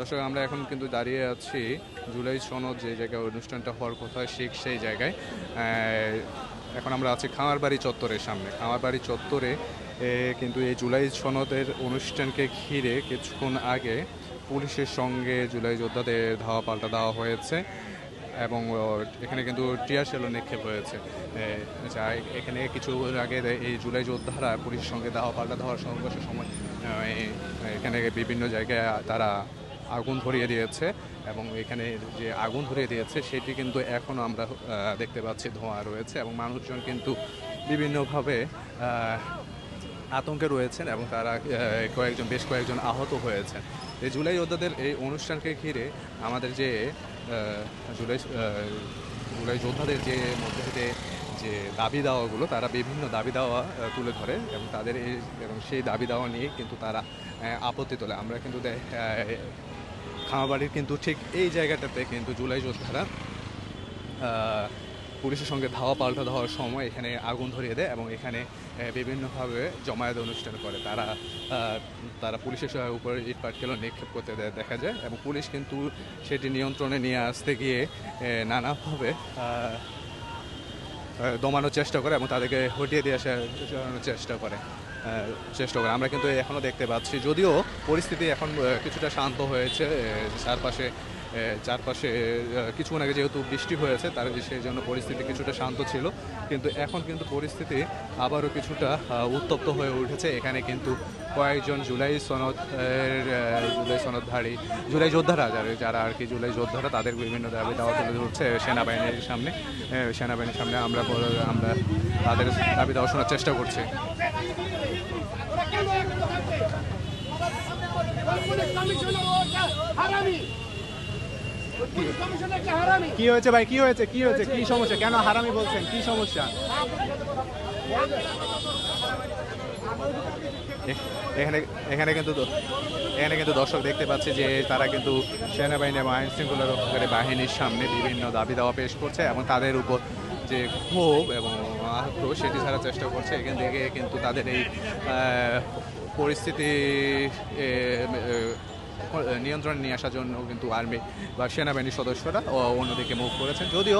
দর্শক, আমরা এখন কিন্তু দাঁড়িয়ে আছি জুলাই সনদ যে জায়গায় অনুষ্ঠানটা হওয়ার কথা ঠিক সেই জায়গায়। এখন আমরা আছি খামারবাড়ি চত্বরের সামনে। খামারবাড়ি চত্বরে কিন্তু এই জুলাই সনদের অনুষ্ঠানকে ঘিরে কিছুক্ষণ আগে পুলিশের সঙ্গে জুলাই যোদ্ধাদের ধাওয়া পাল্টা দেওয়া হয়েছে এবং এখানে কিন্তু টিয়ার সেলও নিক্ষেপ হয়েছে। যা এখানে কিছু আগে এই জুলাই যোদ্ধারা পুলিশের সঙ্গে দাওয়া পাল্টা দেওয়ার সংঘর্ষের সময় এখানে বিভিন্ন জায়গায় তারা আগুন ধরিয়ে দিয়েছে এবং এখানে যে আগুন ধরিয়ে দিয়েছে, সেটি কিন্তু এখনও আমরা দেখতে পাচ্ছি ধোঁয়া রয়েছে এবং মানুষজন কিন্তু বিভিন্নভাবে আতঙ্কে রয়েছেন এবং তারা কয়েকজন, বেশ কয়েকজন আহত হয়েছেন। এই জুলাই যোদ্ধাদের এই অনুষ্ঠানকে ঘিরে আমাদের যে জুলাই জুলাই যোদ্ধাদের যে মধ্যে থেকে যে দাবি দাওয়াগুলো, তারা বিভিন্ন দাবি দাওয়া তুলে ধরে এবং তাদের এই, এবং সেই দাবি দাওয়া নিয়ে কিন্তু তারা আপত্তি তোলে। আমরা কিন্তু খামাবাড়ির কিন্তু ঠিক এই জায়গাটাতে কিন্তু জুলাই যোদ্ধারা পুলিশের সঙ্গে ধাওয়া পাল্টা দেওয়ার সময় এখানে আগুন ধরিয়ে দেয় এবং এখানে বিভিন্নভাবে জমায়েত অনুষ্ঠান করে। তারা তারা পুলিশের উপরে ইট পাটকেলও নিক্ষেপ করতে দেখা যায় এবং পুলিশ কিন্তু সেটি নিয়ন্ত্রণে নিয়ে আসতে গিয়ে নানাভাবে দমানোর চেষ্টা করে এবং তাদেরকে হটিয়ে দিয়ে আসার চেষ্টা করে। চেষ্টা করে। আমরা কিন্তু এখনও দেখতে পাচ্ছি, যদিও পরিস্থিতি এখন কিছুটা শান্ত হয়েছে চারপাশে চারপাশে কিছুক্ষণ আগে যেহেতু বৃষ্টি হয়েছে, তার সেই জন্য পরিস্থিতি কিছুটা শান্ত ছিল। কিন্তু এখন কিন্তু পরিস্থিতি আবারও কিছুটা উত্তপ্ত হয়ে উঠেছে। এখানে কিন্তু কয়েকজন জুলাই সনদ জুলাই সনদধারী, জুলাই যোদ্ধারা, যারা যারা আর কি জুলাই যোদ্ধারা, তাদের বিভিন্ন দাবি দাওয়া তুলে ধরছে সেনাবাহিনীর সামনে। সেনাবাহিনীর সামনে আমরা আমরা তাদের দাবি দেওয়া শোনার চেষ্টা করছি। কি হয়েছে ভাই? কি হয়েছে? কি হয়েছে? কি সমস্যা? কেন হারামি বলছেন? কি সমস্যা? এখানে এখানে কিন্তু এখানে কিন্তু দর্শক দেখতে পাচ্ছে যে তারা কিন্তু সেনাবাহিনী এবং আইন শৃঙ্খলা রক্ষাকারী বাহিনীর সামনে বিভিন্ন দাবি দাওয়া পেশ করছে এবং তাদের উপর যে ক্ষোভ এবং আক্রোশ সেটি ছাড়ার চেষ্টা করছে। এখান থেকে কিন্তু তাদের এই পরিস্থিতি নিয়ন্ত্রণে নিয়ে আসার জন্য কিন্তু আর্মি বা সেনাবাহিনীর সদস্যরা অন্যদিকে মুখ করেছেন যদিও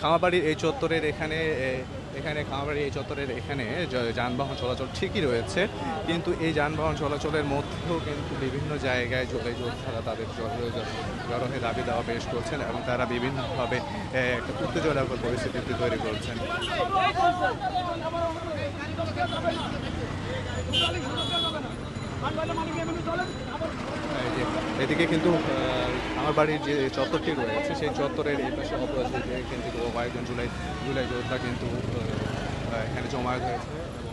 খামাবাড়ির এই চত্বরের এখানে এখানে খামারের এই চত্বরের এখানে যানবাহন চলাচল ঠিকই রয়েছে। কিন্তু এই যানবাহন চলাচলের মধ্যেও কিন্তু বিভিন্ন জায়গায় জলে জোরে তারা তাদের জড়ো- জড়ো দাবি দেওয়া পেশ করছেন এবং তারা বিভিন্নভাবে একটা উত্তেজনাকর পরিস্থিতি তৈরি করছেন। এদিকে কিন্তু আমার বাড়ির যে চত্বরটি রয়েছে, সেই চত্বরের এই পাশে অপরাধীতে কিন্তু কয়েকজন জুলাই জুলাই যোদ্ধা কিন্তু এখানে জমায়েত হয়েছে এবং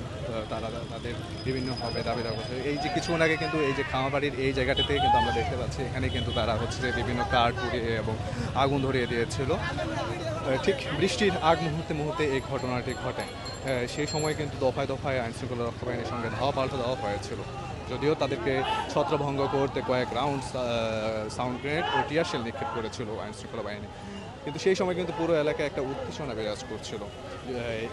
তারা তাদের বিভিন্নভাবে দাবি করছে। এই যে কিছুক্ষণ আগে কিন্তু এই যে খামাবাড়ির এই জায়গাটিতে কিন্তু আমরা দেখতে পাচ্ছি এখানে কিন্তু তারা হচ্ছে যে বিভিন্ন কাঠ পুড়িয়ে এবং আগুন ধরিয়ে দিয়েছিল। ঠিক বৃষ্টির আগ মুহূর্তে মুহূর্তে এই ঘটনাটি ঘটে। সেই সময় কিন্তু দফায় দফায় আইনশৃঙ্খলা রক্ষা বাহিনীর সঙ্গে ধাওয়া পাল্টা দেওয়া হয়েছিল। যদিও তাদেরকে ছত্রভঙ্গ করতে কয়েক রাউন্ড সাউন্ড গ্রেনেড ও টিয়ার শেল নিক্ষেপ করেছিল আইনশৃঙ্খলা বাহিনী। কিন্তু সেই সময় কিন্তু পুরো এলাকায় একটা উত্তেজনা বিরাজ করছিল।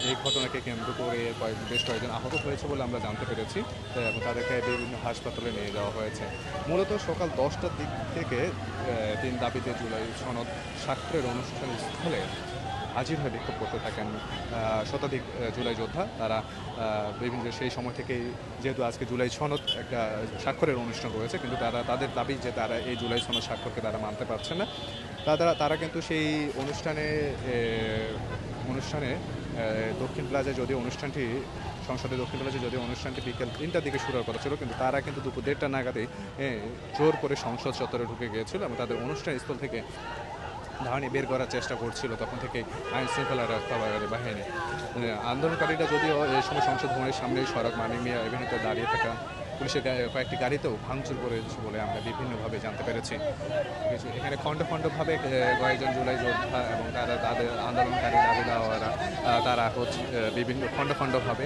এই ঘটনাকে কেন্দ্র করে কয়েক, বেশ কয়েকজন আহত হয়েছে বলে আমরা জানতে পেরেছি। এবং তাদেরকে বিভিন্ন হাসপাতালে নিয়ে যাওয়া হয়েছে। মূলত সকাল দশটার দিক থেকে তিন দাবিতে জুলাই সনদ স্বাক্ষরের অনুষ্ঠান স্থলে হাজির হয়ে বিক্ষোভ করতে থাকেন শতাধিক জুলাই যোদ্ধা তারা বিভিন্ন সেই সময় থেকেই যেহেতু আজকে জুলাই সনদ একটা স্বাক্ষরের অনুষ্ঠান রয়েছে, কিন্তু তারা, তাদের দাবি যে তারা এই জুলাই সনদ স্বাক্ষরকে তারা মানতে পারছে না। তারা তারা কিন্তু সেই অনুষ্ঠানে অনুষ্ঠানে দক্ষিণ প্লাজায় যদিও অনুষ্ঠানটি সংসদে দক্ষিণ প্লাজায় যদিও অনুষ্ঠানটি বিকেল তিনটার দিকে শুরু কথা ছিল, কিন্তু তারা কিন্তু দুপুর দেড়টা নাগাদে জোর করে সংসদ চত্বরে ঢুকে গিয়েছিল এবং তাদের অনুষ্ঠান স্থল থেকে ধারণী বের করার চেষ্টা করছিল, তখন থেকে আইন শৃঙ্খলা রক্ষাকারী বাহিনী আন্দোলনকারীরা যদিও এই সময় সংসদ ভবনের সামনে সড়ক মানিক মিয়া এভিনিউতে দাঁড়িয়ে থাকা পুলিশের কয়েকটি গাড়িতেও ভাঙচুর করেছে বলে আমরা বিভিন্নভাবে জানতে পেরেছি। এখানে খণ্ড খণ্ডভাবে কয়েকজন জুলাই যোদ্ধা এবং তারা তাদের আন্দোলনকারী দাবি দেওয়ারা তারা হচ্ছে বিভিন্ন খণ্ড খণ্ডভাবে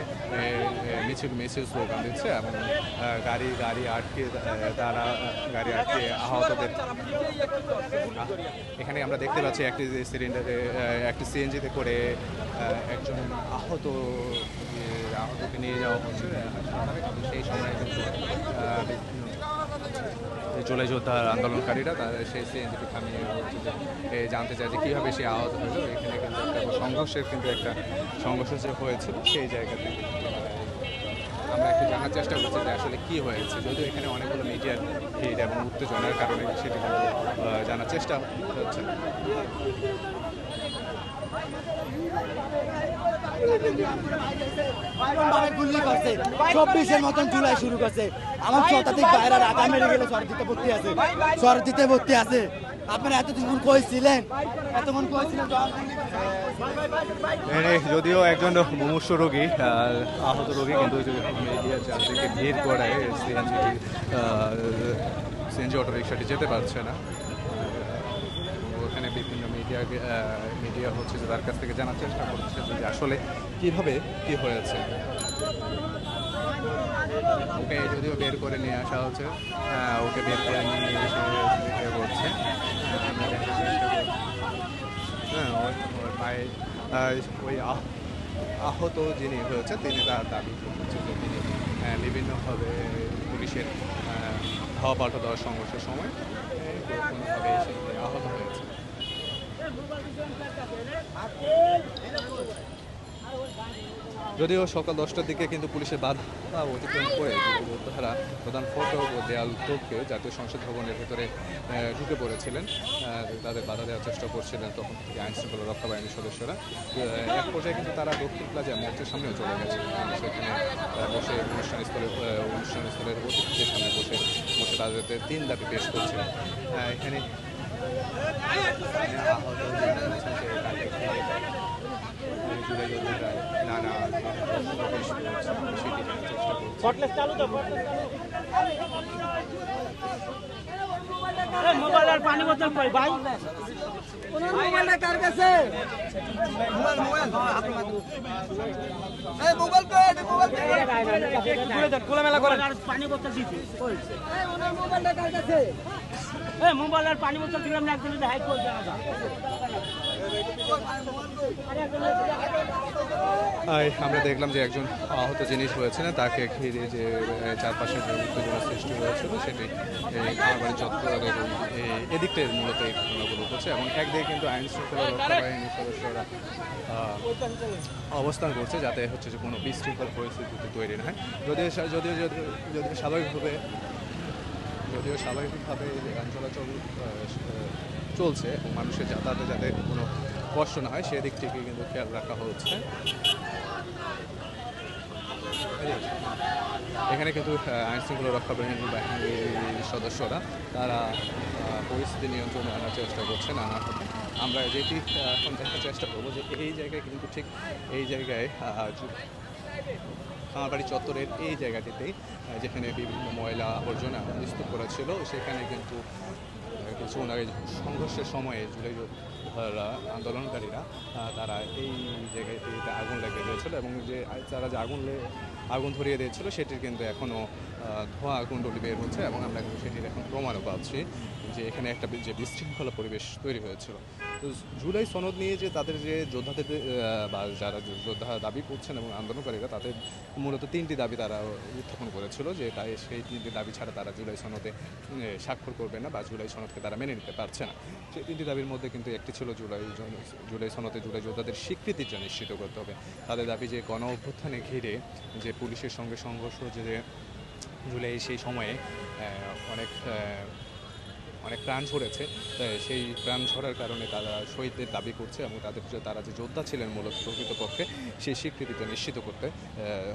মিছিল মিছিল স্লোগান দিচ্ছে এবং গাড়ি গাড়ি আটকে তারা গাড়ি আটকে আহতদের এখানে আমরা দেখতে পাচ্ছি একটি সিলিন্ডারে একটি সিএনজিতে করে একজন আহত আহতকে নিয়ে যাওয়া হচ্ছে সেই সময় কিন্তু বিভিন্ন জুলাই আন্দোলনকারীরা, তারা সেই সিএনজিপি থামিয়ে হচ্ছে। যে জানতে চায় যে কীভাবে সে আহত হলো এখানে কিন্তু একটা সংঘর্ষের কিন্তু একটা সংঘর্ষ যে হয়েছিল, সেই জায়গাতে আমরা একটু জানার চেষ্টা করছি যে আসলে কি হয়েছে। যদিও এখানে অনেকগুলো মিডিয়ার ভিড় এবং উত্তেজনার কারণে সেটি জানার চেষ্টা হচ্ছে। চব্বিশের মতন শুরু করছে। আমার শতাধিক বাইরা মেরে গেলে সরদিতে ভর্তি আছে। সরদিতে ভর্তি আছে। আপনারা এতক্ষণ কই ছিলেন এতক্ষণ কই ছিলেন যখন গুলি করছে? এখানে যদিও একজন মুমূর্ষ রোগী আহ, আহত রোগী কিন্তু মিডিয়া চারদিকে ভিড় করায় সিএনজি সিএনজি অটো রিক্সাটি যেতে পারছে না। ওখানে বিভিন্ন মিডিয়া মিডিয়া হচ্ছে যে তার কাছ থেকে জানার চেষ্টা করছে যে আসলে কীভাবে কি হয়েছে ওকে যদিও বের করে নিয়ে আসা হচ্ছে ওকে বের করে নিয়ে এসে করছে। হ্যাঁ ওই আহ- আহত যিনি হয়েছে তিনি তার দাবি করছে যে তিনি বিভিন্নভাবে পুলিশের আহ, ধাওয়া পাল্টা দেওয়ার সংঘর্ষের সময় কোনোভাবে আহত হয়েছে যদিও সকাল দশটার দিকে কিন্তু পুলিশের বাধা অতিক্রম করে যোদ্ধারা প্রধান ফটক ও দেয়াল টোপকে জাতীয় সংসদ ভবনের ভেতরে ঢুকে পড়েছিলেন। তাদের বাধা দেওয়ার চেষ্টা করছিলেন তখন থেকে আইন শৃঙ্খলা রক্ষা বাহিনীর সদস্যরা এক পর্যায়ে কিন্তু তারা দক্ষিণ প্লাজা মঞ্চের সামনেও চলে গেছে। সেখানে বসে অনুষ্ঠান স্থলে, অনুষ্ঠান স্থলের অতিথিদের সামনে বসে বসে তাদের তিন দাবি পেশ করছিলেন। নানা বক্তব্য পেশ করছে সেটি জানার চেষ্টা করছে মোবাইলের পানি বোতল কই ভাই খোলামেলা করে পানি বোতল কই এই মোবাইলের পানি বোতল দিলাম না আমরা দেখলাম যে একজন আহত জিনিস হয়েছে না তাকে ঘিরে যে চারপাশে যে উত্তেজনা সৃষ্টি হয়েছিল সেটি এই খামারবাড়ি চত্বরের এই- এদিকটাই মূলত এই ঘটনাগুলো হচ্ছে এবং একদিকে কিন্তু আইন শৃঙ্খলা রক্ষা বাহিনীর সদস্যরা অবস্থান করছে যাতে হচ্ছে যে কোনো বিশৃঙ্খল পরিস্থিতি তৈরি না হয়। যদিও যদিও যদিও যদিও স্বাভাবিকভাবে যদিও স্বাভাবিকভাবে যান চলাচল চলছে এবং মানুষের যাতায়াতে যাতে কোনো কষ্ট না হয়, সেদিক থেকে কিন্তু খেয়াল রাখা হচ্ছে। এখানে কিন্তু আইন শৃঙ্খলা রক্ষা বাহিনীর বাহিনীর সদস্যরা, তারা পরিস্থিতি নিয়ন্ত্রণে আনার চেষ্টা করছে নানাভাবে আমরা যেটি এখন দেখার চেষ্টা করব যে এই জায়গায় কিন্তু ঠিক এই জায়গায় খামারবাড়ি চত্বরের এই জায়গাটিতে যেখানে বিভিন্ন ময়লা আবর্জনা স্তূপ করা ছিল, সেখানে কিন্তু কিছু কিছুক্ষণ আগে সংঘর্ষের সময়ে জুলাই আন্দোলনকারীরা তারা এই জায়গাটিতে আগুন লাগিয়ে দিয়েছিল এবং যে, তারা যে আগুন আগুন ধরিয়ে দিয়েছিল, সেটির কিন্তু এখনও ধোঁয়া কুণ্ডলি বের হচ্ছে এবং আমরা কিন্তু সেটির এখন প্রমাণও পাচ্ছি যে এখানে একটা যে বিশৃঙ্খলা পরিবেশ তৈরি হয়েছিল। তো জুলাই সনদ নিয়ে যে তাদের যে যোদ্ধাদের বা যারা যোদ্ধা দাবি করছেন এবং আন্দোলনকারীরা, তাদের মূলত তিনটি দাবি তারা উত্থাপন করেছিল, যে তাই সেই তিনটি দাবি ছাড়া তারা জুলাই সনদে স্বাক্ষর করবে না বা জুলাই সনদকে তারা মেনে নিতে পারছে না। সেই তিনটি দাবির মধ্যে কিন্তু একটি ছিল জুলাই জুলাই সনদে জুলাই যোদ্ধাদের স্বীকৃতিটা নিশ্চিত করতে হবে। তাদের দাবি যে গণ অভ্যুত্থানে ঘিরে যে পুলিশের সঙ্গে সংঘর্ষ, যে জুলাই সেই সময়ে অনেক অনেক প্রাণ ঝরেছে। সেই প্রাণ ঝরার কারণে তারা শহীদদের দাবি করছে এবং তাদের তারা যে যোদ্ধা ছিলেন মূলত প্রকৃতপক্ষে সেই স্বীকৃতিটা নিশ্চিত করতে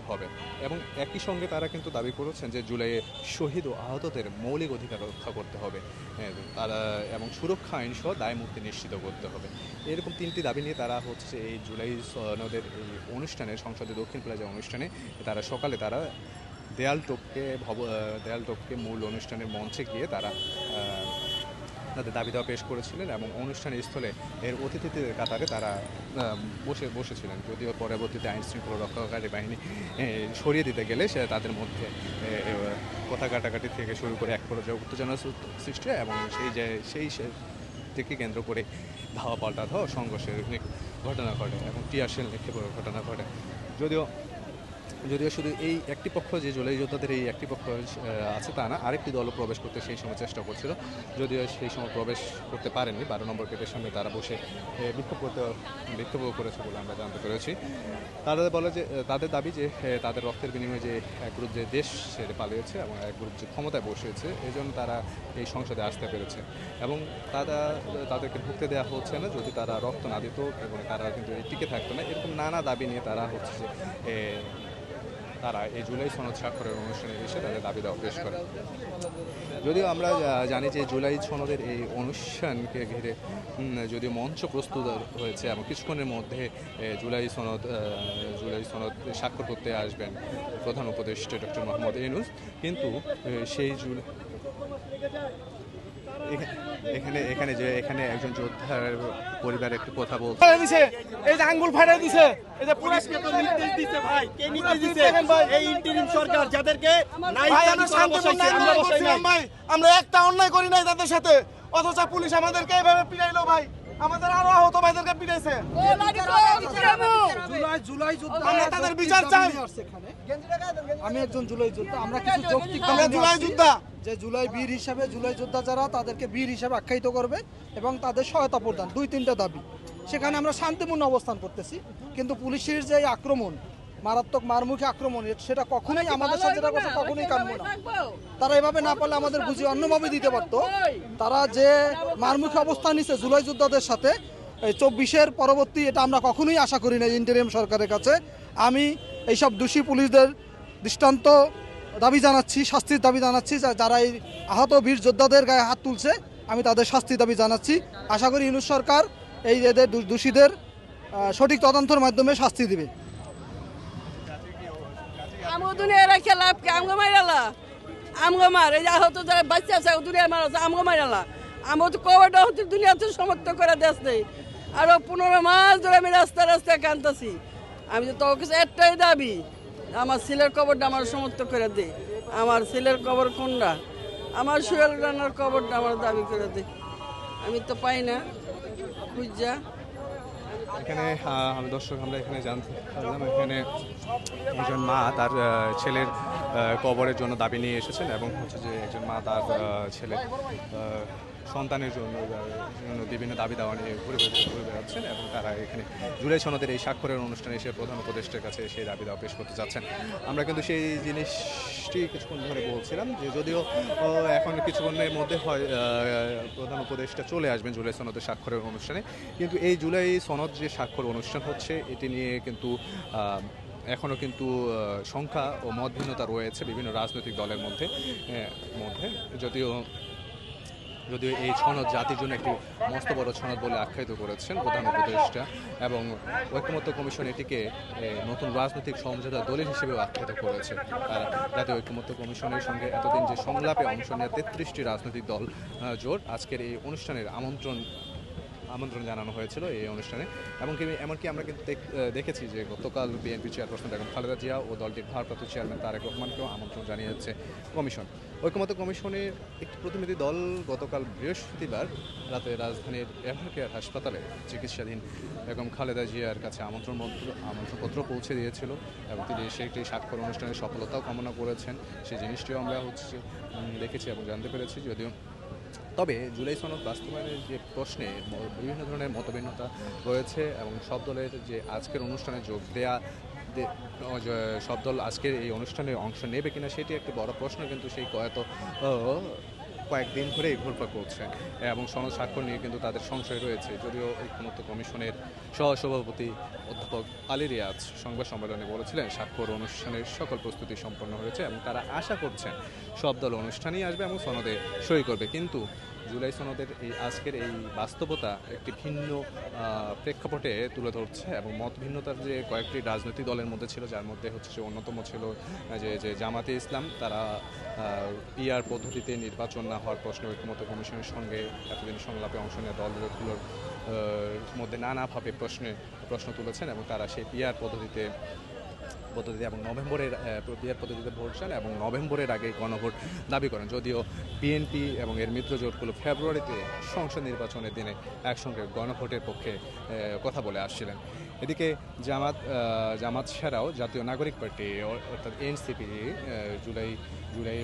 হবে। এবং একই সঙ্গে তারা কিন্তু দাবি করেছেন যে জুলাইয়ে শহীদ ও আহতদের মৌলিক অধিকার রক্ষা করতে হবে। হ্যাঁ, তারা এবং সুরক্ষা আইন সহ দায় মুক্তি নিশ্চিত করতে হবে। এরকম তিনটি দাবি নিয়ে তারা হচ্ছে এই জুলাই সনদের এই অনুষ্ঠানে সংসদে দক্ষিণ প্লাজা অনুষ্ঠানে তারা সকালে তারা দেয়াল টোপকে ভব দেয়াল টোপকে মূল অনুষ্ঠানের মঞ্চে গিয়ে তারা তাদের দাবি দেওয়া পেশ করেছিলেন এবং অনুষ্ঠান স্থলে এর অতিথিদের কাতারে তারা বসে, বসেছিলেন। যদিও পরবর্তীতে আইন শৃঙ্খলা রক্ষাকারী বাহিনী সরিয়ে দিতে গেলে সে তাদের মধ্যে কথা কাটাকাটি থেকে শুরু করে এক পর্যায়ে উত্তেজনা সৃষ্টি হয় এবং সেই যে, সেই থেকে কেন্দ্র করে ধাওয়া পাল্টা ধাওয়া সংঘর্ষের ঘটনা ঘটে এবং টিয়ারশেল নিক্ষেপের ঘটনা ঘটে। যদিও যদিও শুধু এই একটি পক্ষ যে জুলাই যোদ্ধাদের এই একটি পক্ষ আছে তা না, আরেকটি দলও প্রবেশ করতে সেই সময় চেষ্টা করছিল। যদিও সেই সময় প্রবেশ করতে পারেনি বারো নম্বর গেটের সামনে তারা বসে বিক্ষোভ করতে, বিক্ষোভ করেছে বলে আমরা জানতে পেরেছি। তাদের বলে যে তাদের দাবি যে তাদের রক্তের বিনিময়ে যে এক গ্রুপ যে দেশ ছেড়ে পালিয়েছে এবং এক গ্রুপ যে ক্ষমতায় বসেছে এই জন্য তারা এই সংসদে আসতে পেরেছে। এবং তারা, তাদেরকে ঢুকতে দেওয়া হচ্ছে না, যদি তারা রক্ত না দিত এবং তারা কিন্তু টিকে থাকতো না, এরকম নানা দাবি নিয়ে তারা হচ্ছে যে তারা এই জুলাই সনদ স্বাক্ষরের অনুষ্ঠানে এসে তাদের দাবি দেওয়া পেশ করে। যদিও আমরা জানি যে জুলাই সনদের এই অনুষ্ঠানকে ঘিরে যদিও মঞ্চ প্রস্তুত হয়েছে, এবং কিছুক্ষণের মধ্যে জুলাই সনদ জুলাই সনদ স্বাক্ষর করতে আসবেন প্রধান উপদেষ্টা ডক্টর মোহাম্মদ ইউনুস কিন্তু সেই জুলাই এখানে এখানে যে এখানে একজন যোদ্ধার পরিবার একটু কথা বলছে এই যে আঙ্গুল ফাটাই দিছে। এই যে পুলিশ পুলিশকে তো নির্দেশ দিছে ভাই। কে নির্দেশ দিছে? ভাই। এই ইন্টারিম সরকার যাদেরকে নাই ভাই আমরা বসাইছে, আমরা বসাই নাই। ভাই আমরা একটা অন্যায় করি নাই তাদের সাথে। অথচ পুলিশ আমাদেরকে এইভাবে পিটাইলো ভাই। আমাদের আরও আহত ভাইদেরকে পিটাইছে। জুলাই জুলাই যোদ্ধা আমরা তাদের বিচার চাই। আমি একজন জুলাই যোদ্ধা আমরা কিছু যৌক্তিক আমরা জুলাই যোদ্ধা। যে জুলাই বীর হিসাবে জুলাই যোদ্ধা যারা তাদেরকে বীর হিসাবে আখ্যায়িত করবে এবং তাদের সহায়তা প্রদান দুই তিনটা দাবি। সেখানে আমরা শান্তিপূর্ণ অবস্থান করতেছি কিন্তু পুলিশের যে এই আক্রমণ মারাত্মক মারমুখী আক্রমণ সেটা কখনোই আমাদের সাথে কখনোই কাম্য না। তারা এভাবে না পারলে আমাদের বুঝি অন্যভাবে দিতে পারতো। তারা যে মারমুখী অবস্থান নিচ্ছে জুলাই যোদ্ধাদের সাথে এই চব্বিশের পরবর্তী এটা আমরা কখনোই আশা করি না ইন্টারিয়াম সরকারের কাছে। আমি এইসব দোষী পুলিশদের দৃষ্টান্ত দাবি জানাচ্ছি শাস্তির দাবি জানাচ্ছি যা- যারা এই আহত বীর যোদ্ধাদের গায়ে হাত তুলছে আমি তাদের শাস্তির দাবি জানাচ্ছি। আশা করি ইউনুস সরকার এই এদের দোষীদের সঠিক তদন্তের মাধ্যমে শাস্তি দিবে। আমগো দুনিয়া রেখে লাভ কি? আমগো মাইরালা আমগো মার এই আহত যারা বাচ্চা আছে দুনিয়া মারা আছে আমগো মাইরালা আমগো তো কবরটা হচ্ছে দুনিয়াতে সমর্থ করে দেশ নেই। আরও পনেরো মাস ধরে আমি রাস্তা রাস্তায় কানতাছি আমি তো তোর একটাই দাবি, আমার ছেলের কবরটা আমার সমর্থ করে দে। আমার ছেলের কবর কোনটা? আমার সোহেল রানার কবরটা আমার দাবি করে দে। আমি তো পাই না, খুঁজা। এখানে আমি দর্শক, আমরা এখানে জানতে পারলাম, এখানে একজন মা তার ছেলের কবরের জন্য দাবি নিয়ে এসেছেন এবং হচ্ছে যে একজন মা তার ছেলে সন্তানের জন্য বিভিন্ন দাবি দাওয়া নিয়ে ঘুরে ঘুরে বেড়াচ্ছেন এবং তারা এখানে জুলাই সনদের এই স্বাক্ষরের অনুষ্ঠানে এসে প্রধান উপদেষ্টার কাছে সেই দাবি দাওয়া পেশ করতে যাচ্ছেন। আমরা কিন্তু সেই জিনিসটি কিছুক্ষণ ধরে বলছিলাম যে যদিও এখন কিছুক্ষণের মধ্যে হয় প্রধান উপদেষ্টা চলে আসবেন জুলাই সনদের স্বাক্ষরের অনুষ্ঠানে। কিন্তু এই জুলাই সনদ যে স্বাক্ষর অনুষ্ঠান হচ্ছে, এটি নিয়ে কিন্তু এখনও কিন্তু সংখ্যা ও মত ভিন্নতা রয়েছে বিভিন্ন রাজনৈতিক দলের মধ্যে মধ্যে। যদিও যদিও এই সনদ জাতির জন্য একটি মস্ত বড় সনদ বলে আখ্যায়িত করেছেন প্রধান উপদেষ্টা এবং ঐক্যমত্য কমিশন এটিকে নতুন রাজনৈতিক সমঝোতা দলিল হিসেবেও আখ্যায়িত করেছে। আর জাতীয় ঐক্যমত্য কমিশনের সঙ্গে এতদিন যে সংলাপে অংশ নেওয়া তেত্রিশটি রাজনৈতিক দল জোট আজকের এই অনুষ্ঠানের আমন্ত্রণ আমন্ত্রণ জানানো হয়েছিল এই অনুষ্ঠানে। এবং এমনকি আমরা কিন্তু দেখ- দেখেছি যে গতকাল বিএনপি চেয়ারপারসন বেগম খালেদা জিয়া ও দলটির ভারপ্রাপ্ত চেয়ারম্যান তারেক রহমানকেও আমন্ত্রণ জানিয়েছে কমিশন। ঐক্যমত্য কমিশনের একটি প্রতিনিধি দল গতকাল বৃহস্পতিবার রাতে রাজধানীর এভারকেয়ার হাসপাতালে চিকিৎসাধীন বেগম খালেদা জিয়ার কাছে আমন্ত্রণ আমন্ত্রণপত্র পৌঁছে দিয়েছিল এবং তিনি সেটি স্বাক্ষর অনুষ্ঠানের সফলতাও কামনা করেছেন। সেই জিনিসটিও আমরা হচ্ছে দেখেছি এবং জানতে পেরেছি যদিও। তবে জুলাই সনদ বাস্তবায়নের যে প্রশ্নে বিভিন্ন ধরনের মতভিন্নতা রয়েছে এবং সব দলের যে আজকের অনুষ্ঠানে যোগ দেয়া সব দল আজকের এই অনুষ্ঠানে অংশ নেবে কিনা সেটি একটি বড় প্রশ্ন, কিন্তু সেই কয়েক কয়েকদিন ধরেই ঘুরপাক করছে এবং সনদ স্বাক্ষর নিয়ে কিন্তু তাদের সংশয় রয়েছে। যদিও ঐক্যমত্য কমিশনের সহসভাপতি অধ্যাপক আলী রিয়াজ সংবাদ সম্মেলনে বলেছিলেন, স্বাক্ষর অনুষ্ঠানের সকল প্রস্তুতি সম্পন্ন হয়েছে এবং তারা আশা করছেন সব দল অনুষ্ঠানেই আসবে এবং সনদে সই করবে। কিন্তু জুলাই সনদের এই আজকের এই বাস্তবতা একটি ভিন্ন প্রেক্ষাপটে তুলে ধরছে এবং মত ভিন্নতার যে কয়েকটি রাজনৈতিক দলের মধ্যে ছিল, যার মধ্যে হচ্ছে যে অন্যতম ছিল যে যে জামাতে ইসলাম, তারা পিআর পদ্ধতিতে নির্বাচন না হওয়ার প্রশ্নে ঐক্যমত্য কমিশনের সঙ্গে এতদিন সংলাপে অংশ নেওয়া দলগুলোর মধ্যে নানাভাবে প্রশ্নে, প্রশ্ন তুলেছেন এবং তারা সেই পিআর পদ্ধতিতে পদ্ধতিতে এবং নভেম্বরের পিআর পদ্ধতিতে ভোট চান এবং নভেম্বরের আগে গণভোট দাবি করেন। যদিও বিএনপি এবং এর মিত্র জোটগুলো ফেব্রুয়ারিতে সংসদ নির্বাচনের দিনে একসঙ্গে গণভোটের পক্ষে কথা বলে আসছিলেন। এদিকে জামাত জামাত ছাড়াও জাতীয় নাগরিক পার্টি, অর্থাৎ এনসিপি জুলাই জুলাই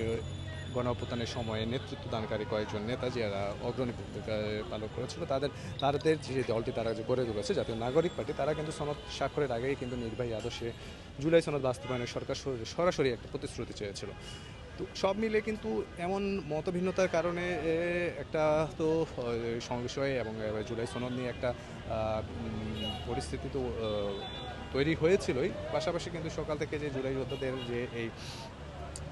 গণঅভ্যুত্থানের সময়ে নেতৃত্ব দানকারী কয়েকজন নেতা যারা অগ্রণী ভূমিকা পালন করেছিল, তাদের তাদের যে দলটি তারা যে গড়ে তুলেছে, জাতীয় নাগরিক পার্টি, তারা কিন্তু সনদ স্বাক্ষরের আগেই কিন্তু নির্বাহী আদর্শে জুলাই সনদ বাস্তবায়নের সরকার সরাসরি একটা প্রতিশ্রুতি চেয়েছিল। তো সব মিলে কিন্তু এমন মতভিন্নতার কারণে একটা তো সংশয় এবং জুলাই সনদ নিয়ে একটা পরিস্থিতি তো তৈরি হয়েছিলই। পাশাপাশি কিন্তু সকাল থেকে যে জুলাই যোদ্ধাদের যে এই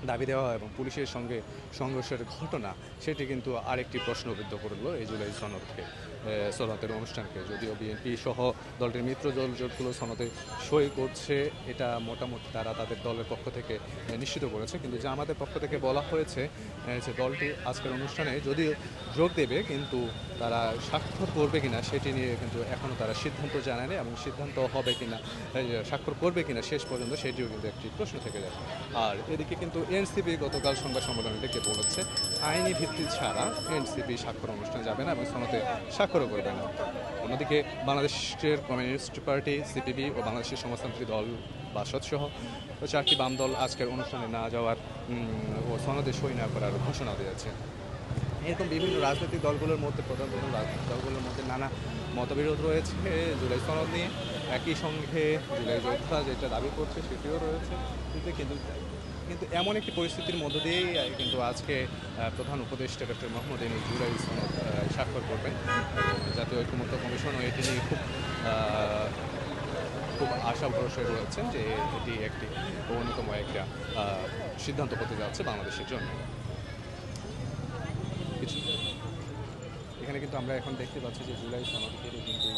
দাবি দেওয়া এবং পুলিশের সঙ্গে সংঘর্ষের ঘটনা সেটি কিন্তু আরেকটি প্রশ্নবিদ্ধ করল এই জুলাই সনদকে এ, সনদের অনুষ্ঠানকে। যদিও বিএনপি সহ দলটির মিত্র দল জোটগুলো সনদে সই করছে এটা মোটামুটি তারা তাদের দলের পক্ষ থেকে নিশ্চিত করেছে। কিন্তু যে আমাদের পক্ষ থেকে বলা হয়েছে যে দলটি আজকের অনুষ্ঠানে যদিও যোগ দেবে কিন্তু তারা স্বাক্ষর করবে কিনা সেটি নিয়ে কিন্তু এখনও তারা সিদ্ধান্ত জানায়নি এবং সিদ্ধান্ত হবে কিনা স্বাক্ষর করবে কিনা শেষ পর্যন্ত সেটিও কিন্তু একটি প্রশ্ন থেকে যায়। আর এদিকে কিন্তু এনসিপি গতকাল সংবাদ সম্মেলনে ডেকে বলেছে, আইনি ভিত্তি ছাড়া এনসিপি স্বাক্ষর অনুষ্ঠানে যাবে না এবং সনদে স্বাক্ষরও করবে না। অন্যদিকে বাংলাদেশের কমিউনিস্ট পার্টি, সিপিবি ও বাংলাদেশের সমাজতান্ত্রিক দল বাসদ সহ চারটি বাম দল আজকের অনুষ্ঠানে না যাওয়ার ও সনদে সই না করার ঘোষণা দিয়েছে। এরকম বিভিন্ন রাজনৈতিক দলগুলোর মধ্যে, প্রধান প্রধান রাজনৈতিক দলগুলোর মধ্যে নানা মতবিরোধ রয়েছে। জুলাই সনদ নিয়ে একই সঙ্গে জুলাই যোদ্ধা যেটা দাবি করছে, সেটিও রয়েছে। কিন্তু কিন্তু এমন একটি পরিস্থিতির মধ্য দিয়েই কিন্তু আজকে প্রধান উপদেষ্টা ডক্টর মোহাম্মদ এনি সনদ স্বাক্ষর করবেন। জাতীয় ঐক্যমত্য কমিশনও এটি নিয়ে খুব খুব আশা ভরসায় রয়েছেন যে এটি একটি অন্যতম একটা সিদ্ধান্ত হতে যাচ্ছে বাংলাদেশের জন্য। এখানে কিন্তু আমরা এখন দেখতে পাচ্ছি যে জুলাই সনদ থেকে কিন্তু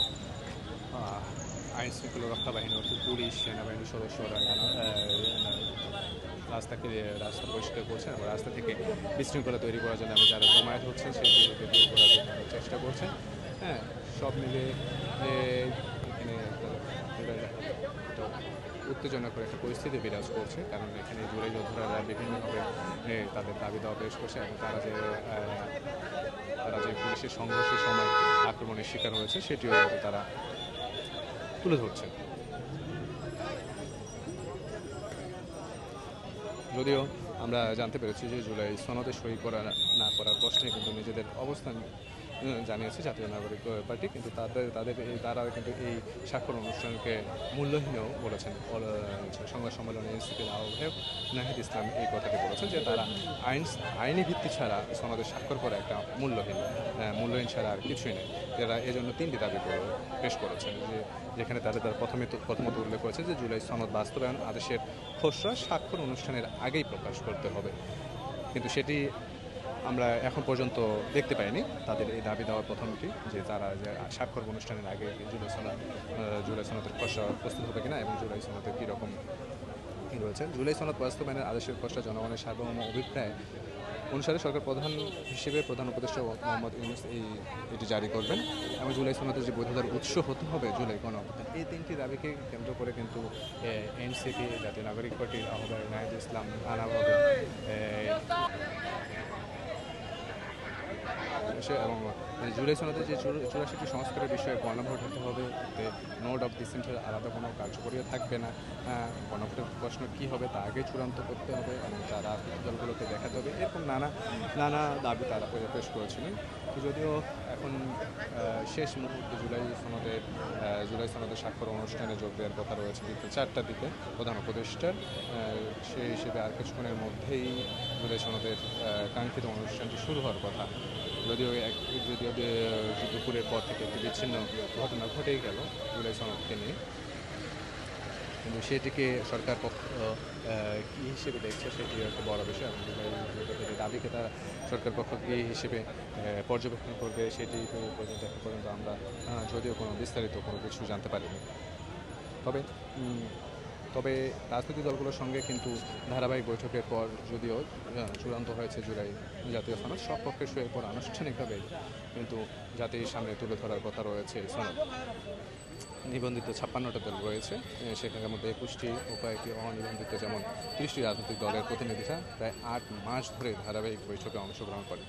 আইন শৃঙ্খলা রক্ষা বাহিনী অর্থাৎ পুলিশ সেনাবাহিনীর সদস্যরা রাস্তাকে রাস্তা পরিষ্কার করছেন এবং রাস্তা থেকে বিশৃঙ্খলা তৈরি করার জন্য যারা জমায়েত হচ্ছেন সেটিকে দূর করার জন্য চেষ্টা করছেন। হ্যাঁ সব মিলে এখানে একটা- একটা- একটা পরিস্থিতি বিরাজ করছে, কারণ এখানে জুলাই যোদ্ধারা বিভিন্নভাবে তাদের দাবি দেওয়া পেশ করছে এবং তারা যে তারা যে পুলিশের সংঘর্ষের সময় আক্রমণের শিকার হয়েছে সেটিও তারা তুলে ধরছে যদিও আমরা জানতে পেরেছি যে জুলাই সনদে সই করা না করার প্রশ্নে কিন্তু নিজেদের অবস্থান জানিয়েছে জাতীয় নাগরিক পার্টি, কিন্তু তাদের তাদের এই, তারা কিন্তু এই স্বাক্ষর অনুষ্ঠানকে মূল্যহীনও বলেছেন। সংবাদ সম্মেলনে এনসিপির আহ্বায়ক নাহিদ ইসলাম এই কথাটি বলেছেন যে তারা আইন, আইনি ভিত্তি ছাড়া সনদে স্বাক্ষর করা একটা মূল্যহীন মূল্যহীন ছাড়া আর কিছুই নেই তারা এজন্য তিনটি দাবি পেশ করেছেন যে যেখানে তাদের তারা প্রথমে প্রথমত উল্লেখ করেছে যে জুলাই সনদ বাস্তবায়ন আদেশের খসড়া স্বাক্ষর অনুষ্ঠানের আগেই প্রকাশ করতে হবে। কিন্তু সেটি আমরা এখন পর্যন্ত দেখতে পাইনি। তাদের এই দাবি দেওয়ার প্রথমটি যে তারা যে স্বাক্ষর অনুষ্ঠানের আগে জুলাই সনদ জুলাই সনদের খসড়া প্রস্তুত হবে কিনা এবং জুলাই সনদের কীরকম রয়েছে। জুলাই সনদ বাস্তবায়নের আদেশের খসড়া জনগণের সার্বভৌম অভিপ্রায় অনুসারে সরকার প্রধান হিসেবে প্রধান উপদেষ্টা মোহাম্মদ ইউনুস এই এটি জারি করবেন। এবং জুলাই সনদের যে বৈধতার উৎস হতে হবে জুলাই গণ এই তিনটি দাবিকে কেন্দ্র করে কিন্তু এনসিপি, জাতীয় নাগরিক পার্টির আহ্বায়ক নাহিদ ইসলাম সে- এবং জুলাই সনদের যে চুর- চুরাশিটি সংস্কারের বিষয়ে গণভোট হতে হবে নোট অফ ডিসেন্টের আলাদা কোনো কার্যকরীও থাকবে না। হ্যাঁ, গণভোটের প্রশ্ন কী হবে তা আগে চূড়ান্ত করতে হবে এবং তার দলগুলোকে দেখাতে হবে। এরকম নানা নানা দাবি তারা পেশ করেছিলেন। যদিও এখন শেষ মুহূর্তে জুলাই সনদের আহ, জুলাই সনদের স্বাক্ষর অনুষ্ঠানে যোগ দেওয়ার কথা রয়েছে বিকেল চারটার দিকে প্রধান উপদেষ্টার। সেই হিসেবে আর কিছুক্ষণের মধ্যেই জুলাই সনদের কাঙ্ক্ষিত অনুষ্ঠানটি শুরু হওয়ার কথা যদিও এক যদিও দুপুরের পর থেকে একটি বিচ্ছিন্ন ঘটনা ঘটেই গেল জুলাই সনদকে নিয়ে। কিন্তু সেটিকে সরকার পক্ষ কী হিসেবে দেখছে সেটি একটা বড় বিষয়। দাবিকে তারা সরকার পক্ষ কী হিসেবে পর্যবেক্ষণ করবে সেটি পর্যন্ত এখন পর্যন্ত আমরা যদিও কোনো বিস্তারিত কোনো কিছু জানতে পারিনি। তবে তবে রাজনৈতিক দলগুলোর সঙ্গে কিন্তু ধারাবাহিক বৈঠকের পর যদিও চূড়ান্ত হয়েছে জুলাই জাতীয় সনদ সব পক্ষের সঙ্গে পর আনুষ্ঠানিকভাবে কিন্তু জাতির সামনে তুলে ধরার কথা রয়েছে সনদ। নিবন্ধিত ছাপ্পান্নটা দল রয়েছে এ, সেখানের মধ্যে একুশটি ও কয়েকটি অনিবন্ধিত যেমন ত্রিশটি রাজনৈতিক দলের প্রতিনিধিরা প্রায় আট মাস ধরে ধারাবাহিক বৈঠকে অংশগ্রহণ করে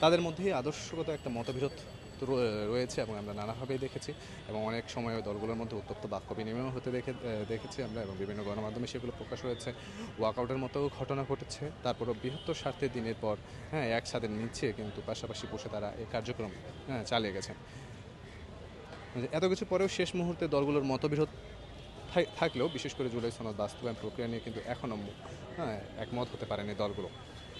তাদের মধ্যেই আদর্শগত একটা মতবিরোধ রয়ে- রয়েছে এবং আমরা নানাভাবেই দেখেছি এবং অনেক সময় দলগুলোর মধ্যে উত্তপ্ত বাক্য বিনিময় হতে দেখে দেখেছি আমরা এবং বিভিন্ন গণমাধ্যমে সেগুলো প্রকাশ হয়েছে। ওয়াকআউটের মতো ঘটনা ঘটেছে। তারপরও বৃহত্তর স্বার্থে দিনের পর হ্যাঁ একসাথে নিচ্ছে কিন্তু পাশাপাশি বসে তারা এই কার্যক্রম হ্যাঁ চালিয়ে গেছেন এত কিছু পরেও শেষ মুহূর্তে দলগুলোর মতবিরোধ থাকলেও বিশেষ করে জুলাই সনদ বাস্তবায়ন প্রক্রিয়া নিয়ে কিন্তু এখনও হ্যাঁ একমত হতে পারেনি দলগুলো।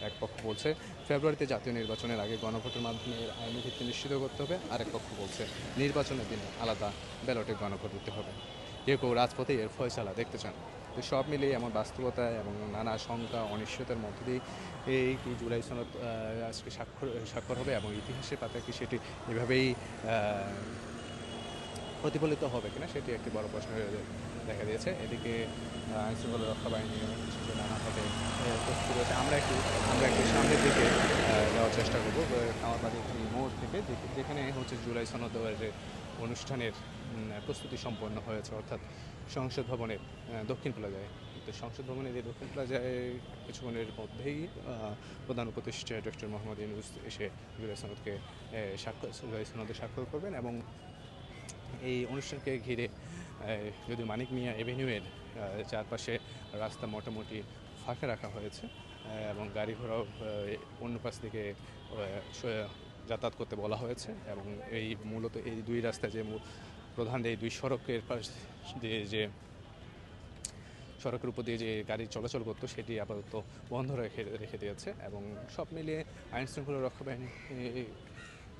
এক পক্ষ বলছে ফেব্রুয়ারিতে জাতীয় নির্বাচনের আগে গণভোটের মাধ্যমে এর আইনি ভিত্তি নিশ্চিত করতে হবে। আরেক পক্ষ বলছে নির্বাচনের দিনে আলাদা ব্যালটে গণভোট দিতে হবে। কেউ কেউ রাজপথে এর ফয়সালা দেখতে চান। তো সব মিলিয়ে এমন বাস্তবতা এবং নানা শঙ্কা অনিশ্চয়তার মধ্য দিয়ে এই কি জুলাই সনদ আজকে স্বাক্ষর স্বাক্ষর হবে এবং ইতিহাসের পাতায় কি সেটি এভাবেই প্রতিফলিত হবে কিনা সেটি একটি বড় প্রশ্ন হয়ে দেখা দিয়েছে। এদিকে আইনশৃঙ্খলা রক্ষা বাহিনী নানাভাবে প্রস্তুত রয়েছে। আমরা একটু আমরা একটু সামনের দিকে যাওয়ার চেষ্টা করব। আমার বাড়ির এই মোড় থেকে যেখানে হচ্ছে জুলাই সনদ অনুষ্ঠানের প্রস্তুতি সম্পন্ন হয়েছে অর্থাৎ সংসদ ভবনের দক্ষিণ প্লাজায়। তো সংসদ ভবনের এই দক্ষিণ প্লাজায় কিছুক্ষণের মধ্যেই প্রধান উপদেষ্টা ডক্টর মোহাম্মদ ইউনুস এসে জুলাই সনদকে আহ, স্বাক্ষর জুলাই সনদে স্বাক্ষর করবেন এবং এই অনুষ্ঠানকে ঘিরে যদি মানিক মিয়া এভিনিউয়ের চারপাশে রাস্তা মোটামুটি ফাঁকা রাখা হয়েছে এবং গাড়ি ঘোড়াও অন্য পাশ থেকে যাতায়াত করতে বলা হয়েছে, এবং এই মূলত এই দুই রাস্তায় যে প্রধান এই দুই সড়কের পাশ দিয়ে যে, সড়কের উপর দিয়ে যে গাড়ি চলাচল করতো, সেটি আপাতত বন্ধ রেখে রেখে দিয়েছে, এবং সব মিলিয়ে আইন শৃঙ্খলা রক্ষা বাহিনী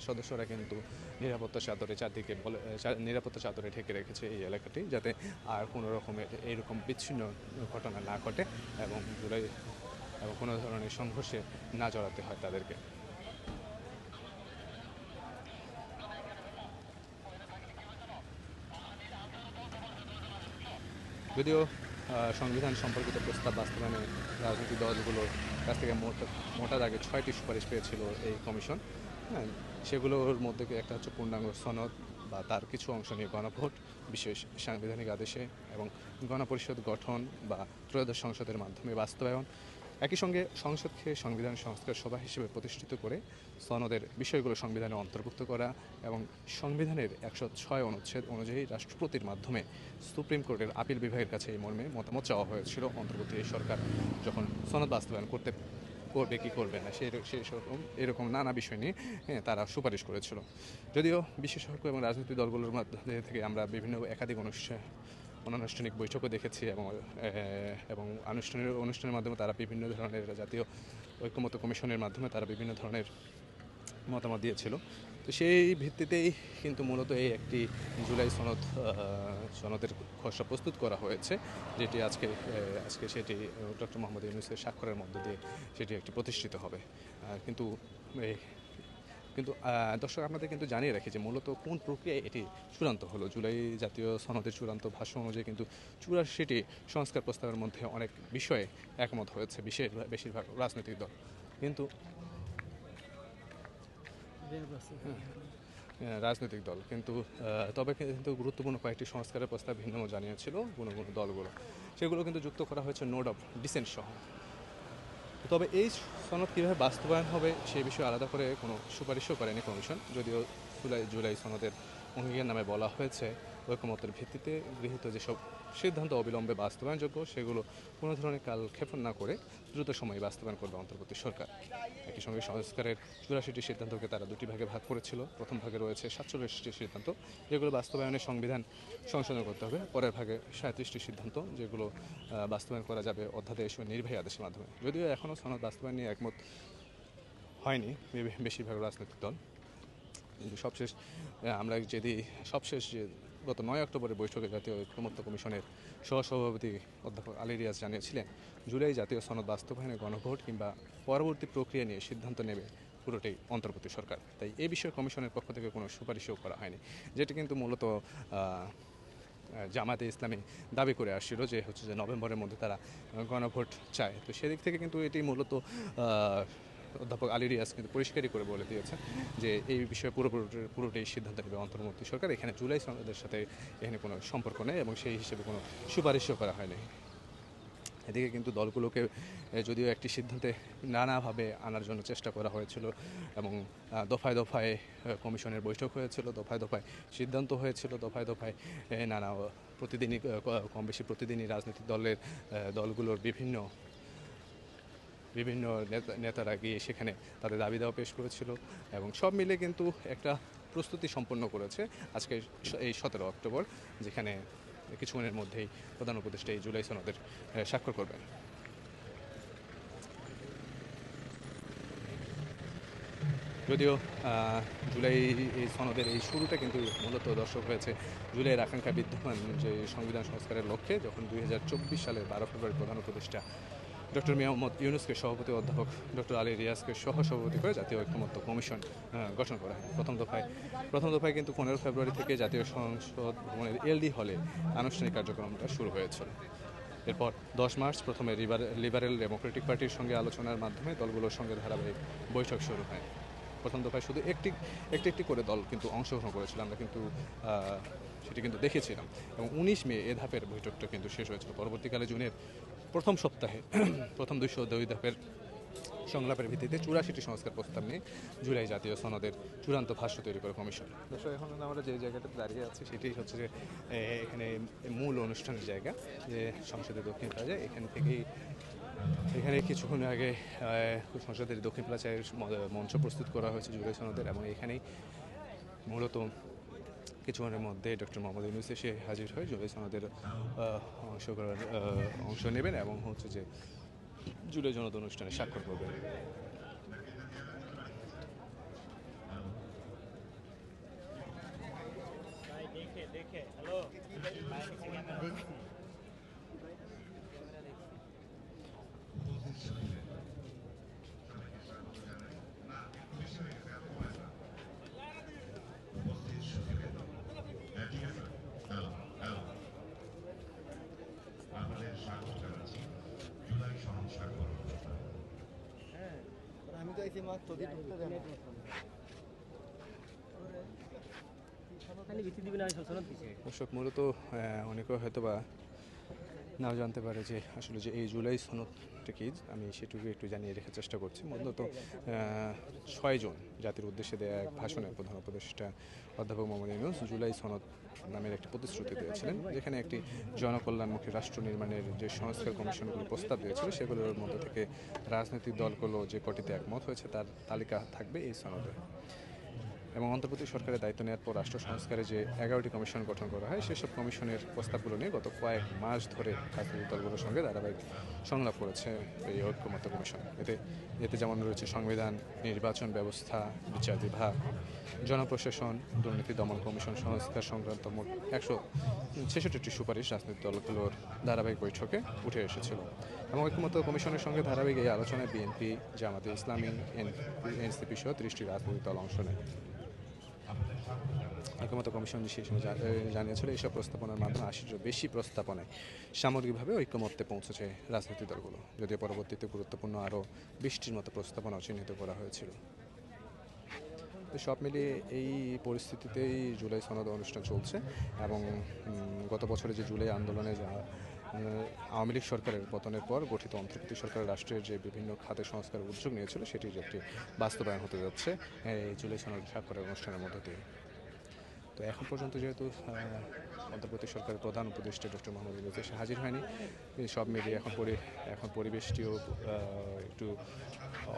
সদস্যরা কিন্তু নিরাপত্তা চাদরে চারদিকে বলে নিরাপত্তা চাদরে ঢেকে রেখেছে এই এলাকাটি যাতে আর কোনো রকমের এইরকম বিচ্ছিন্ন ঘটনা না ঘটে এবং জুলাই এবং কোনো ধরনের সংঘর্ষে না জড়াতে হয় তাদেরকে। যদিও সংবিধান সম্পর্কিত প্রস্তাব বাস্তবায়নে রাজনৈতিক দলগুলোর কাছ থেকে মোটা দাগে ছয়টি সুপারিশ পেয়েছিল এই কমিশন। হ্যাঁ সেগুলোর মধ্যে একটা হচ্ছে পূর্ণাঙ্গ সনদ বা তার কিছু অংশ নিয়ে গণভোট, বিশেষ সাংবিধানিক আদেশে এবং গণপরিষদ গঠন বা ত্রয়োদশ সংসদের মাধ্যমে বাস্তবায়ন। একই সঙ্গে সংসদকে সংবিধান সংস্কার সভা হিসেবে প্রতিষ্ঠিত করে সনদের বিষয়গুলো সংবিধানে অন্তর্ভুক্ত করা এবং সংবিধানের একশো ছয় অনুচ্ছেদ অনুযায়ী রাষ্ট্রপতির মাধ্যমে সুপ্রিম কোর্টের আপিল বিভাগের কাছে এই মর্মে মতামত চাওয়া হয়েছিল। অন্তর্বর্তী এই সরকার যখন সনদ বাস্তবায়ন করতে করবে কি করবে না সে সেরকম এরকম নানা বিষয় নিয়ে হ্যাঁ, তারা সুপারিশ করেছিল। যদিও বিশেষজ্ঞ এবং রাজনৈতিক দলগুলোর মাধ্যমে থেকে আমরা বিভিন্ন একাধিক অনুষ্ঠান অনানুষ্ঠানিক বৈঠকও দেখেছি এবং এবং আনুষ্ঠানিক অনুষ্ঠানের মাধ্যমে তারা বিভিন্ন ধরনের জাতীয় ঐক্যমত কমিশনের মাধ্যমে তারা বিভিন্ন ধরনের মতামত দিয়েছিল। তো সেই ভিত্তিতেই কিন্তু মূলত এই একটি জুলাই সনদ সনদের খসড়া প্রস্তুত করা হয়েছে, যেটি আজকে আজকে সেটি ডক্টর মোহাম্মদ ইউনুসের স্বাক্ষরের মধ্য দিয়ে সেটি একটি প্রতিষ্ঠিত হবে। কিন্তু কিন্তু দর্শক, আপনাদের কিন্তু জানিয়ে রাখি যে মূলত কোন প্রক্রিয়ায় এটি চূড়ান্ত হলো। জুলাই জাতীয় সনদের চূড়ান্ত ভাষ্য অনুযায়ী কিন্তু চুরাশিটি সংস্কার প্রস্তাবের মধ্যে অনেক বিষয়ে একমত হয়েছে, বিশেষ, বেশিরভাগ রাজনৈতিক দল। কিন্তু রাজনৈতিক দল। কিন্তু তবে কিন্তু গুরুত্বপূর্ণ কয়েকটি সংস্কারের প্রস্তাব ভিন্ন জানিয়েছিল কোনো কোনো দলগুলো। সেগুলো কিন্তু যুক্ত করা হয়েছে নোট অফ ডিসেন্ট সহ। তবে এই সনদ কীভাবে বাস্তবায়ন হবে সে বিষয়ে আলাদা করে কোনো সুপারিশও করেনি কমিশন। যদিও জুলাই জুলাই সনদের অঙ্গীকার নামে বলা হয়েছে ঐকমতের ভিত্তিতে গৃহীত যেসব সিদ্ধান্ত অবিলম্বে বাস্তবায়নযোগ্য, সেগুলো কোনো ধরনের কালক্ষেপণ না করে দ্রুত সময়ে বাস্তবায়ন করবে অন্তর্বর্তী সরকার। একই সঙ্গে সংস্কারের চুরাশিটি সিদ্ধান্তকে তারা দুটি ভাগে ভাগ করেছিল। প্রথম ভাগে রয়েছে সাতচল্লিশটি সিদ্ধান্ত, যেগুলো বাস্তবায়নে সংবিধান সংশোধন করতে হবে। পরের ভাগে সাঁত্রিশটি সিদ্ধান্ত, যেগুলো বাস্তবায়ন করা যাবে অধ্যাদেশ ও নির্বাহী আদেশের মাধ্যমে। যদিও এখনও সনদ বাস্তবায়ন নিয়ে একমত হয়নি বেশিরভাগ রাজনৈতিক দল। সবশেষ আমরা যদি সবশেষ যে গত নয় অক্টোবরের বৈঠকে জাতীয় ঐক্যমত্য কমিশনের সহসভাপতি অধ্যাপক আলী রিয়াজ জানিয়েছিলেন, জুলাই জাতীয় সনদ বাস্তবায়নে গণভোট কিংবা পরবর্তী প্রক্রিয়া নিয়ে সিদ্ধান্ত নেবে পুরোটাই অন্তর্বর্তী সরকার। তাই এই বিষয়ে কমিশনের পক্ষ থেকে কোনো সুপারিশও করা হয়নি। যেটি কিন্তু মূলত জামাতে ইসলামী দাবি করে আসছিল যে হচ্ছে যে নভেম্বরের মধ্যে তারা গণভোট চায়। তো সেদিক থেকে কিন্তু এটি মূলত অধ্যাপক আলী রিয়াজ কিন্তু পরিষ্কারই করে বলে দিয়েছেন যে এই বিষয়ে পুরো পুরোটাই সিদ্ধান্ত নেবে অন্তর্বর্তী সরকার। এখানে জুলাই সনদের সাথে এখানে কোনো সম্পর্ক নেই এবং সেই হিসেবে কোনো সুপারিশও করা হয়নি। এদিকে কিন্তু দলগুলোকে যদিও একটি সিদ্ধান্তে নানাভাবে আনার জন্য চেষ্টা করা হয়েছিল এবং দফায় দফায় কমিশনের বৈঠক হয়েছিল, দফায় দফায় সিদ্ধান্ত হয়েছিল, দফায় দফায় নানা প্রতিদিনই কম বেশি প্রতিদিনই রাজনৈতিক দলের দলগুলোর বিভিন্ন বিভিন্ন নেতা- নেতারা গিয়ে সেখানে তাদের দাবি দাওয়া পেশ করেছিল এবং সব মিলে কিন্তু একটা প্রস্তুতি সম্পন্ন করেছে আজকে এই সতেরো অক্টোবর, যেখানে কিছুক্ষণের মধ্যেই প্রধান উপদেষ্টা এই জুলাই সনদের স্বাক্ষর করবেন। যদিও জুলাই এই সনদের এই শুরুটা কিন্তু মূলত দর্শক হয়েছে জুলাইয়ের আকাঙ্ক্ষা বিদ্যমান যে সংবিধান সংস্কারের লক্ষ্যে, যখন দুই হাজার চব্বিশ সালের বারো ফেব্রুয়ারি প্রধান উপদেষ্টা ডক্টর মিয়াম্মদ ইউনুসকে সভাপতি অধ্যাপক ডক্টর আলী রিয়াজকে সহ সভাপতি করে জাতীয় ঐক্যমত্য কমিশন গঠন করা হয়। প্রথম দফায় প্রথম দফায় কিন্তু পনেরো ফেব্রুয়ারি থেকে জাতীয় সংসদ ভবনের এলডি হলে আনুষ্ঠানিক কার্যক্রমটা শুরু হয়েছিল। এরপর দশ মার্চ প্রথমে লিবারেল ডেমোক্রেটিক পার্টির সঙ্গে আলোচনার মাধ্যমে দলগুলোর সঙ্গে ধারাবাহিক বৈঠক শুরু হয়। প্রথম দফায় শুধু একটি একটি একটি করে দল কিন্তু অংশগ্রহণ করেছিল, আমরা কিন্তু সেটি কিন্তু দেখেছিলাম। এবং উনিশ মে এ ধাপের বৈঠকটা কিন্তু শেষ হয়েছিল। পরবর্তীকালে জুনের প্রথম সপ্তাহে, প্রথম দুইশো দুই ধাপের সংলাপের ভিত্তিতে চুরাশিটি সংস্কার প্রস্তাব নিয়ে জুলাই জাতীয় সনদের চূড়ান্ত ভাষ্য তৈরি করে কমিশন। দর্শক, এখন আমরা যে জায়গাটাতে দাঁড়িয়ে আছি সেটি হচ্ছে যে এখানে মূল অনুষ্ঠানের জায়গা, যে সংসদের দক্ষিণ প্লাজা এখান থেকেই, এখানে কিছুক্ষণ আগে সংসদের দক্ষিণ প্লাজায় মঞ্চ প্রস্তুত করা হয়েছে জুলাই সনদের, এবং এখানেই মূলত কিছুক্ষণের মধ্যে ডক্টর মোহাম্মদ ইউনুস এসে হাজির হয়ে জুলাই সনদের অংশ করার অংশ নেবেন এবং হচ্ছে যে জুলাই জনতা অনুষ্ঠানে স্বাক্ষর করবেন। দেখে দেখে হ্যালো আপনাদের স্বাগত জানাচ্ছি জুলাই সনদ স্বাক্ষর আমি তো এসে মাত্র ঢুকতে দেন খালি ভিত্তি দিবি না সনদ দিছে দর্শক, মূলত অনেকে হয়তো বা নাও জানতে পারে যে আসলে যে এই জুলাই সনদটা কি আমি সেটুকু একটু জানিয়ে রেখার চেষ্টা করছি। মূলত ছয়জন জাতির উদ্দেশ্যে দেয়া এক ভাষণে প্রধান উপদেষ্টা অধ্যাপক মোহাম্মদ ইউনুস জুলাই সনদ নামের একটি প্রতিশ্রুতি দিয়েছিলেন, যেখানে একটি জনকল্যাণমুখী রাষ্ট্র নির্মাণের যে সংস্কার কমিশনগুলো প্রস্তাব দিয়েছিল, সেগুলোর মধ্যে থেকে রাজনৈতিক দলগুলো যে কটিতে একমত হয়েছে, তার তালিকা থাকবে এই সনদে। এবং অন্তর্বর্তী সরকারের দায়িত্ব নেওয়ার পর রাষ্ট্র সংস্কারে যে এগারোটি কমিশন গঠন করা হয়, সেসব কমিশনের প্রস্তাবগুলো নিয়ে গত কয়েক মাস ধরে রাজনৈতিক দলগুলোর সঙ্গে ধারাবাহিক সংলাপ করেছে এই ঐক্যমত্য কমিশন। এতে এতে যেমন রয়েছে সংবিধান, নির্বাচন ব্যবস্থা, বিচার বিভাগ, জনপ্রশাসন, দুর্নীতি দমন কমিশন, সংস্কার সংক্রান্ত মোট একশো ছেষট্টিটি সুপারিশ রাজনৈতিক দলগুলোর ধারাবাহিক বৈঠকে উঠে এসেছিল। এবং ঐক্যমত্য কমিশনের সঙ্গে ধারাবাহিক এই আলোচনায় বিএনপি, জামাতে ইসলামী এনসিপি সহ ত্রিশটি রাজনৈতিক দল অংশ নেয়। ঐক্যমত কমিশন সেই সময় জানিয়েছিল এইসব প্রস্তাবনার মাধ্যমে আশিটিরও বেশি প্রস্তাবনায় সামগ্রিকভাবে ঐক্যমত্যে পৌঁছেছে রাজনৈতিক দলগুলো, যদিও পরবর্তীতে গুরুত্বপূর্ণ আরও বৃষ্টির মতো প্রস্তাবনা চিহ্নিত করা হয়েছিল। তো সব মিলিয়ে এই পরিস্থিতিতেই জুলাই সনদ অনুষ্ঠান চলছে এবং গত বছরে যে জুলাই আন্দোলনে যা আওয়ামী লীগ সরকারের পতনের পর গঠিত অন্তর্বর্তী সরকার রাষ্ট্রের যে বিভিন্ন খাতে সংস্কার উদ্যোগ নিয়েছিল, সেটির একটি বাস্তবায়ন হতে যাচ্ছে, এই জুলাই সনদ স্বাক্ষরের অনুষ্ঠানের মধ্য দিয়ে। তো এখন পর্যন্ত যেহেতু অন্তর্বর্তী সরকারের প্রধান উপদেষ্টা ডক্টর মোহাম্মদ ইউনুস এসে হাজির হয়নি সব মিলিয়ে এখন পরি, এখন পরিবেশটিও একটু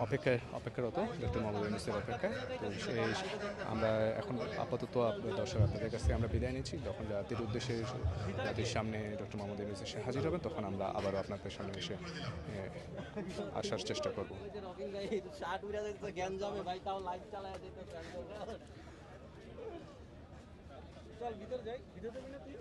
অপেক্ষায়, অপেক্ষারত ডক্টর মোহাম্মদ ইউনুসের অপেক্ষায়। তো সেই, আমরা এখন আপাতত দর্শক আপনাদের কাছ আমরা বিদায় নিচ্ছি। যখন জাতির উদ্দেশ্যে, জাতির সামনে ডক্টর মোহাম্মদ ইউনুস এসে হাজির হবেন, তখন আমরা আবারও আপনাদের সামনে এসে আসার চেষ্টা করব। চল ভিতরে যাই। ভিতরে যাবি না তুই